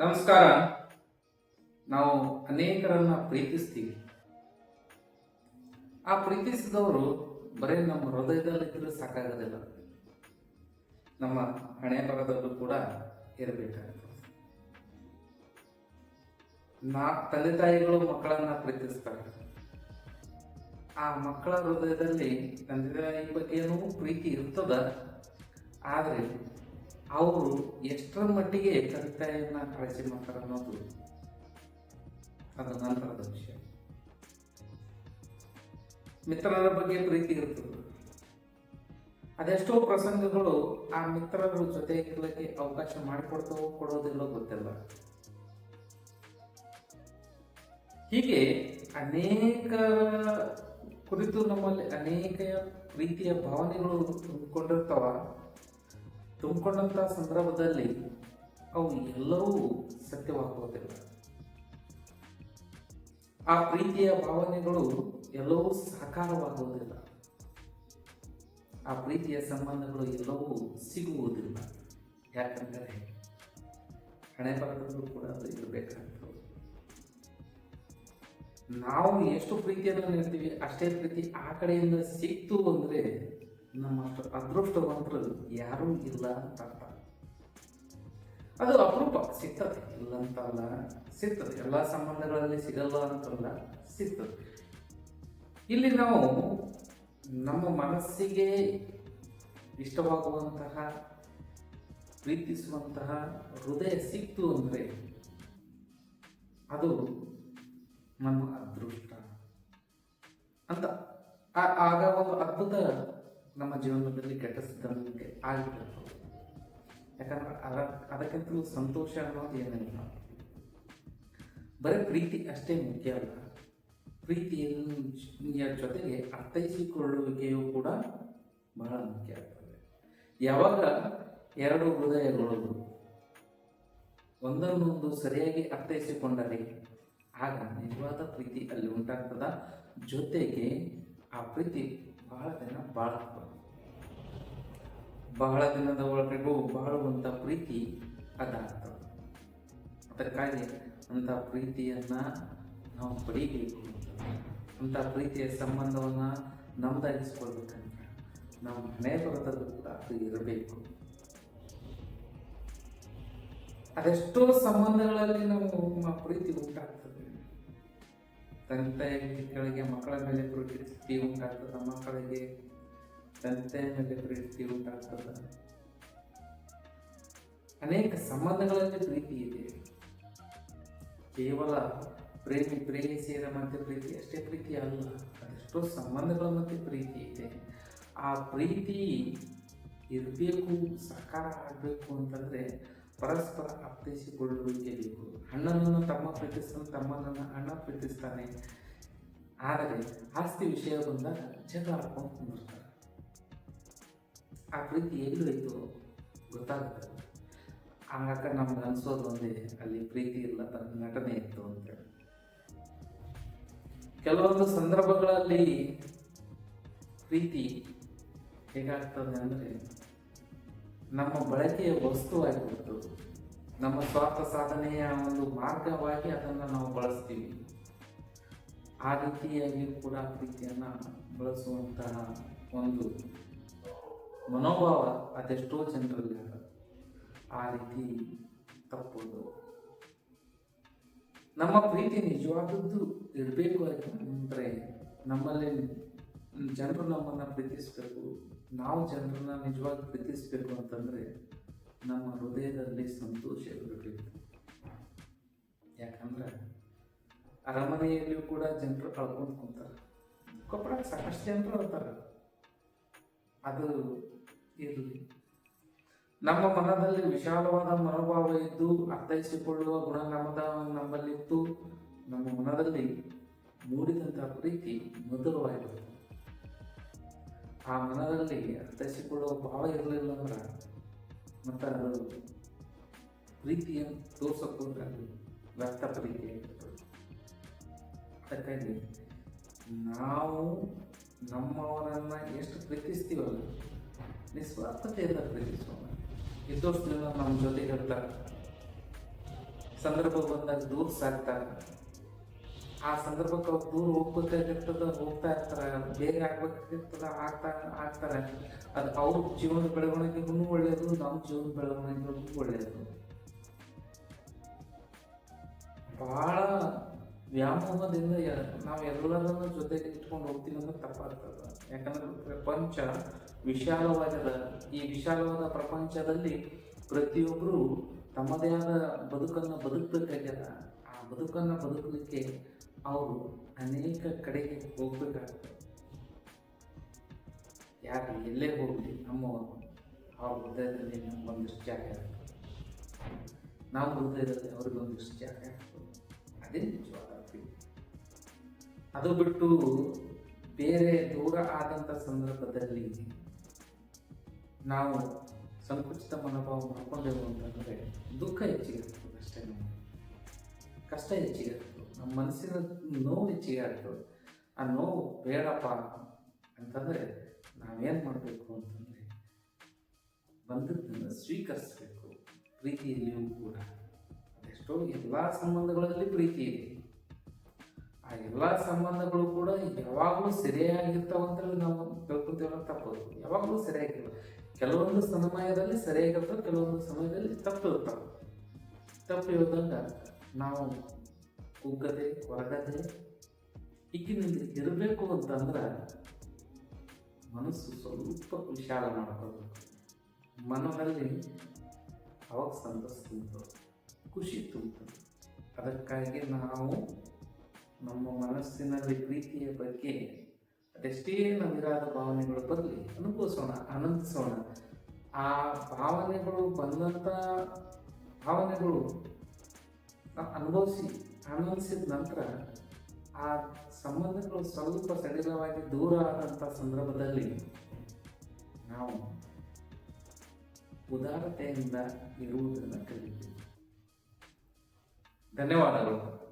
ನಮಸ್ಕಾರ. ನಾವು ಅನೇಕರನ್ನ ಪ್ರೀತಿಸ್ತೀವಿ. ಆ ಪ್ರೀತಿಸಿದವರು ಬರೀ ನಮ್ಮ ಹೃದಯದಲ್ಲಿದ್ದರೆ ಸಾಕಾಗೋದಿಲ್ಲ. ನಮ್ಮ ಹಣೆ ಬರದಲ್ಲೂ ಕೂಡ ಇರಬೇಕಾಗುತ್ತೆ. ನಾ ತಂದೆ ತಾಯಿಗಳು ಮಕ್ಕಳನ್ನ ಪ್ರೀತಿಸ್ತಾರೆ. ಆ ಮಕ್ಕಳ ಹೃದಯದಲ್ಲಿ ತಂದೆ ತಾಯಿ ಬಗ್ಗೆನೂ ಪ್ರೀತಿ ಇರ್ತದ, ಆದರೆ ಅವರು ಎಷ್ಟರ ಮಟ್ಟಿಗೆ ಎಚ್ಚರಿಕೆಯನ್ನ ಕಳಿಸಿ ಮಾಡ್ತಾರೆ ಅನ್ನೋದು ಅದರ ನಂತರದ ವಿಷಯ. ಮಿತ್ರರ ಬಗ್ಗೆ ಪ್ರೀತಿ ಇರ್ತದೆ. ಅದೆಷ್ಟೋ ಪ್ರಸಂಗಗಳು ಆ ಮಿತ್ರರ ಜೊತೆ ಇರಲಿಕ್ಕೆ ಅವಕಾಶ ಮಾಡಿಕೊಡ್ತಾವೋ ಕೊಡೋದಿಲ್ಲ ಗೊತ್ತಿಲ್ಲ. ಹೀಗೆ ಅನೇಕ ಕುರಿತು ನಮ್ಮಲ್ಲಿ ಅನೇಕ ಪ್ರೀತಿಯ ಭಾವನೆಗಳು ತುಂಬಿಕೊಂಡಿರ್ತಾವ. ತುಂಬಿಕೊಂಡಂತ ಸಂದರ್ಭದಲ್ಲಿ ಅವು ಎಲ್ಲವೂ ಸತ್ಯವಾಗುವುದಿಲ್ಲ ಆ ಪ್ರೀತಿಯ ಭಾವನೆಗಳು ಎಲ್ಲವೂ ಸಾಕಾರವಾಗುವುದಿಲ್ಲ. ಆ ಪ್ರೀತಿಯ ಸಂಬಂಧಗಳು ಎಲ್ಲವೂ ಸಿಗುವುದಿಲ್ಲ. ಯಾಕಂದರೆ ಹಣೆ ಬರದಲ್ಲೂ ಕೂಡ ಅದು ಇರಬೇಕಾಗ್ತದೆ. ನಾವು ಎಷ್ಟು ಪ್ರೀತಿಯನ್ನು ನೀಡ್ತೀವಿ, ಅಷ್ಟೇ ಪ್ರೀತಿ ಆ ಕಡೆಯಿಂದ ಸಿಕ್ತು ಅಂದ್ರೆ ನಮ್ಮಷ್ಟು ಅದೃಷ್ಟವಂತರು ಯಾರೂ ಇಲ್ಲ ಅಂತ ಅದು ಅಪರೂಪ, ಸಿಗ್ತದೆ. ಇಲ್ಲ ಅಂತಲ್ಲ ಸಿಗ್ತದೆ. ಎಲ್ಲ ಸಂಬಂಧಗಳಲ್ಲಿ ಸಿಗಲ್ಲ ಅಂತಲ್ಲ, ಸಿಗ್ತದೆ. ಇಲ್ಲಿ ನಾವು ನಮ್ಮ ಮನಸ್ಸಿಗೆ ಇಷ್ಟವಾಗುವಂತಹ, ಪ್ರೀತಿಸುವಂತಹ ಹೃದಯ ಸಿಕ್ತು ಅಂದರೆ ಅದು ನಮ್ಮ ಅದೃಷ್ಟ ಅಂತ. ಆಗ ಒಂದು ಅದ್ಭುತ ನಮ್ಮ ಜೀವನದಲ್ಲಿ ಕೆಟ್ಟ ಸಿದ್ಧಾಂತಕ್ಕೆ ಆಗಿರ್ತದೆ ಯಾಕಂದ್ರೆ ಅದ ಅದಕ್ಕಿಂತಲೂ ಸಂತೋಷ ಅನ್ನೋದು ಏನಿಲ್ಲ ಬರೀ ಪ್ರೀತಿ ಅಷ್ಟೇ ಮುಖ್ಯ ಅಲ್ಲ. ಪ್ರೀತಿಯ ಜೊತೆಗೆ ಅರ್ಥೈಸಿಕೊಳ್ಳುವಿಕೆಯು ಕೂಡ ಬಹಳ ಮುಖ್ಯ ಆಗ್ತದೆ. ಯಾವಾಗ ಎರಡು ಹೃದಯಗಳು ಒಂದನ್ನೊಂದು ಸರಿಯಾಗಿ ಅರ್ಥೈಸಿಕೊಂಡರೆ, ಆಗ ನಿಜವಾದ ಪ್ರೀತಿ ಅಲ್ಲಿ ಉಂಟಾಗ್ತದ. ಜೊತೆಗೆ ಆ ಪ್ರೀತಿ ಬಹಳ ದಿನ ಬಾಳ್ತದೆ ಬಹಳ ದಿನದ ಒಳಗೂ ಬಾಳುವಂಥ ಪ್ರೀತಿ ಅದಾಗ್ತದೆ. ಅದಕ್ಕಾಗಿ ಅಂಥ ಪ್ರೀತಿಯನ್ನು ನಾವು ಪಡೀಬೇಕು. ಅಂಥ ಪ್ರೀತಿಯ ಸಂಬಂಧವನ್ನು ನಮ್ಮದಾಗಿಸ್ಕೊಳ್ಬೇಕಂದ್ರೆ ನಾವು ಮನೆ ಬರೋದಲ್ಲೂ ಕೂಡ ಅದು ಇರಬೇಕು. ಅದೆಷ್ಟೋ ಸಂಬಂಧಗಳಲ್ಲಿ ನಾವು ನಮ್ಮ ಪ್ರೀತಿ ಉಂಟಾಗ್ತದೆ. ತಂದೆ ಕೆಳಗೆ ಮಕ್ಕಳ ಮೇಲೆ ಪ್ರೀತಿ ಉಂಟಾಗ್ತದೆ ಮಕ್ಕಳಿಗೆ. ತಂದೆ ಮೇಲೆ ಪ್ರೀತಿ ಉಂಟಾಗ್ತದ ಅನೇಕ ಸಂಬಂಧಗಳಲ್ಲಿ ಪ್ರೀತಿ ಇದೆ. ಕೇವಲ ಪ್ರೇಮಿ ಪ್ರೇಮಿಸಿಯರ ಮಧ್ಯೆ ಪ್ರೀತಿ, ಅಷ್ಟೇ ಪ್ರೀತಿ ಅಲ್ಲ, ಅದೆಷ್ಟೋ ಸಂಬಂಧಗಳ ಮತ್ತೆ ಪ್ರೀತಿ ಇದೆ. ಆ ಪ್ರೀತಿ ಇರಬೇಕು, ಸಾಕಾರ ಆಗಬೇಕು ಅಂತಂದ್ರೆ ಪರಸ್ಪರ ಅರ್ಥೈಸಿಕೊಳ್ಳುವಿಕೆ ಬೇಕು. ಅಣ್ಣನನ್ನು ತಮ್ಮ ಪ್ರೀತಿಸ್ತಾನೆ, ತಮ್ಮನನ್ನು ಅಣ್ಣ ಪ್ರೀತಿಸ್ತಾನೆ. ಆದರೆ ಆಸ್ತಿ ವಿಷಯ ಬಂದಾಗ ಜಗಳ ಹಾಕೊಂಡು ಆ ಪ್ರೀತಿ ಎಲ್ಲೋಯ್ತು ಗೊತ್ತಾಗುತ್ತೆ. ಹಂಗಾಕ ನಮ್ಗೆ ಅನ್ಸೋದು ಒಂದೇ, ಅಲ್ಲಿ ಪ್ರೀತಿ ಇಲ್ಲ ತನ್ನ ನಟನೆ ಇತ್ತು ಅಂತೇಳಿ ಕೆಲವೊಂದು ಸಂದರ್ಭಗಳಲ್ಲಿ ಪ್ರೀತಿ ಹೇಗಾಗ್ತದೆ ಅಂದರೆ ನಮ್ಮ ಬಳಕೆಯ ವಸ್ತುವಾಗಿಬಿಟ್ಟು ನಮ್ಮ ಸ್ವಾರ್ಥ ಸಾಧನೆಯ ಒಂದು ಮಾರ್ಗವಾಗಿ ಅದನ್ನು ನಾವು ಬಳಸ್ತೀವಿ. ಆ ರೀತಿಯಾಗಿ ಕೂಡ ಪ್ರೀತಿಯನ್ನು ಬಳಸುವಂತಹ ಒಂದು ಮನೋಭಾವ ಅದೆಷ್ಟೋ ಜನರಲ್ಲಿ. ಆ ರೀತಿ ತಪ್ಪುದು ನಮ್ಮ ಪ್ರೀತಿ ನಿಜವಾದದ್ದು ಇರಬೇಕು ಅಂದರೆ ನಮ್ಮಲ್ಲಿ ಜನರು ನಮ್ಮನ್ನು ಪ್ರೀತಿಸಬೇಕು ನಾವು ಜನರನ್ನ ನಿಜವಾಗಿ ಪ್ರೀತಿಸಬೇಕು ಅಂತಂದರೆ ನಮ್ಮ ಹೃದಯದಲ್ಲಿ ಸಂತೋಷ ಇರಬೇಕು ಯಾಕಂದ್ರೆ ಅರಮನೆಯಲ್ಲಿಯೂ ಕೂಡ ಜನರು ಕಳ್ಕೊಂಡು ಕುಂತಾರೆ ಕೊಪ್ಪಳ ಸಾಕಷ್ಟು ಜನರು ಅಂತಾರೆ ಅದು ಇರಲಿ ನಮ್ಮ ಮನದಲ್ಲಿ ವಿಶಾಲವಾದ ಮನೋಭಾವ ಇದ್ದು ಅರ್ಥೈಸಿಕೊಳ್ಳುವ ಗುಣ ನಮ್ಮದ ನಮ್ಮಲ್ಲಿತ್ತು. ನಮ್ಮ ಮನದಲ್ಲಿ ಮೂಡಿದಂತಹ ಪ್ರೀತಿ ಮಧುರವಾಗಿರುತ್ತೆ ಆ ಮನದಲ್ಲಿ ಅರ್ಥೈಸಿಕೊಳ್ಳುವ ಭಾವ ಇರಲಿಲ್ಲ ಅಂದ್ರೆ ಮತ್ತೆ ಅದು ಪ್ರೀತಿಯನ್ನು ತೋರ್ಸಕ್ಕೂ ವ್ಯರ್ಥ ಪ್ರೀತಿ ಅದಕ್ಕಾಗಿ ನಾವು ನಮ್ಮವರನ್ನ ಎಷ್ಟು ಪ್ರೀತಿಸ್ತೀವಲ್ಲ ನಿಸ್ವಾರ್ಥತೆಯಿಂದ ಪ್ರೀತಿಸೋಣ ಇದ್ದಷ್ಟು ಜನ ನಮ್ಮ ಜೊತೆಗೆ ಇರ್ತಾರೆ ಸಂದರ್ಭ ಬಂದಾಗ ದೂರ ಸಾಕ್ತಾರೆ ಆ ಸಂದರ್ಭಕ್ಕೆ ಅವ್ರು ದೂರ ಹೋಗ್ಬೇಕಾಗಿರ್ತದ ಹೋಗ್ತಾ ಇರ್ತಾರ. ಬೇರೆ ಆಗ್ಬೇಕಾಗಿರ್ತದ ಆಗ್ತಾ ಆಗ್ತಾರೆ ಅದು ಅವ್ರ ಜೀವನ ಬೆಳವಣಿಗೆಗೂ ಒಳ್ಳೆಯದು ನಮ್ಮ ಜೀವನ ಬೆಳವಣಿಗೆಗೂ ಒಳ್ಳೆಯದು ಬಹಳ ವ್ಯಾಮೋಹದಿಂದ ನಾವು ಎಲ್ಲರನ್ನು ಜೊತೆಗೆ ಇಟ್ಕೊಂಡು ಹೋಗ್ತೀವಿ ಅಂದ್ರೆ ತಪ್ಪಾಗ್ತದೆ ಯಾಕಂದ್ರೆ ಪ್ರಪಂಚ ವಿಶಾಲವಾದ ಈ ವಿಶಾಲವಾದ ಪ್ರಪಂಚದಲ್ಲಿ ಪ್ರತಿಯೊಬ್ಬರು ತಮ್ಮದೇ ಆದ ಬದುಕನ್ನು ಬದುಕಬೇಕಾಗ್ಯದ. ಆ ಬದುಕನ್ನು ಬದುಕಲಿಕ್ಕೆ ಅವರು ಅನೇಕ ಕಡೆಗೆ ಹೋಗ್ಬೇಕಾಗ್ತದೆ. ಯಾರು ಎಲ್ಲೇ ಹೋಗಲಿ, ನಮ್ಮ ಅವ್ರ ಹೃದಯದಲ್ಲಿ ನಮಗೊಂದಿಷ್ಟು ಜಾಗ ಇರ್ತದೆ ನಾವು ಹೃದಯದಲ್ಲಿ ಅವ್ರಿಗೊಂದಿಷ್ಟು ಜಾಗ ಇರ್ತದೆ ಅದೇ ನಿಜವಾದ ಅದು ಬಿಟ್ಟು ಬೇರೆ ದೂರ ಆದಂಥ ಸಂದರ್ಭದಲ್ಲಿ ನಾವು ಸಂಕುಚಿತ ಮನೋಭಾವ ಮಾಡ್ಕೊಂಡೆವು ಅಂತಂದರೆ ದುಃಖ ಹೆಚ್ಚಿಗೆ ಅಷ್ಟೇ. ನಮಗೆ ಕಷ್ಟ ಹೆಚ್ಚಿಗೆ ನಮ್ಮ ಮನಸ್ಸಿನ ನೋವು ಹೆಚ್ಚಿಗೆ ಆಗ್ತದೆ ಆ ನೋವು ಬೇಡಪ್ಪ ಅಂತಂದರೆ ನಾವೇನು ಮಾಡಬೇಕು ಅಂತಂದರೆ ಬಂದದ್ದನ್ನು ಸ್ವೀಕರಿಸಬೇಕು. ಪ್ರೀತಿಯಲ್ಲಿಯೂ ಕೂಡ ಅದೆಷ್ಟೋ ಎಲ್ಲ ಸಂಬಂಧಗಳಲ್ಲಿ ಪ್ರೀತಿ ಇದೆ. ಎಲ್ಲ ಸಂಬಂಧಗಳು ಕೂಡ ಯಾವಾಗಲೂ ಸರಿಯಾಗಿರ್ತಾವಂತ ನಾವು ತಿಳ್ಕೊತೀವಲ್ಲ ತಪ್ಪದು ಯಾವಾಗಲೂ ಸರಿಯಾಗಿಲ್ಲ. ಕೆಲವೊಂದು ಸಮಯದಲ್ಲಿ ಸರಿಯಾಗಿರ್ತವೆ, ಕೆಲವೊಂದು ಸಮಯದಲ್ಲಿ ತಪ್ಪು ಇರ್ತಾವೆ. ತಪ್ಪು ಇರೋದ್ರಿಂದ ನಾವು ಕುಗ್ಗದೆ ಹೊರಗದೆ ಈಗಿನಲ್ಲಿ ಇರಬೇಕು ಅಂತಂದ್ರೆ ಮನಸ್ಸು ಸ್ವಲ್ಪ ವಿಶಾಲ ಮಾಡ್ಕೋಬೇಕು ಮನದಲ್ಲಿ ಅವಾಗ ಸಂತೋಷ ತುಂಬ್ತದೆ ಖುಷಿ ತುಂಬ್ತದೆ ಅದಕ್ಕಾಗಿ ನಾವು ನಮ್ಮ ಮನಸ್ಸಿನಲ್ಲಿ ಪ್ರೀತಿಯ ಬಗ್ಗೆ ಅದೆಷ್ಟೇ ನವಿರಾದ ಭಾವನೆಗಳು ಬರಲಿ, ಅನುಭವಿಸೋಣ, ಆನಂದಿಸೋಣ. ಆ ಭಾವನೆಗಳು ಬಂದಂಥ ಭಾವನೆಗಳು ಅನುಭವಿಸಿ, ಆನಂದಿಸಿದ ನಂತರ ಆ ಸಂಬಂಧಗಳು ಸ್ವಲ್ಪ ಸಡಿಲವಾಗಿ ದೂರ ಆದಂಥ ಸಂದರ್ಭದಲ್ಲಿ ನಾವು ಉದಾರತೆಯಿಂದ ಇರುವುದನ್ನು ಕಲಿತೀವಿ ಧನ್ಯವಾದಗಳು.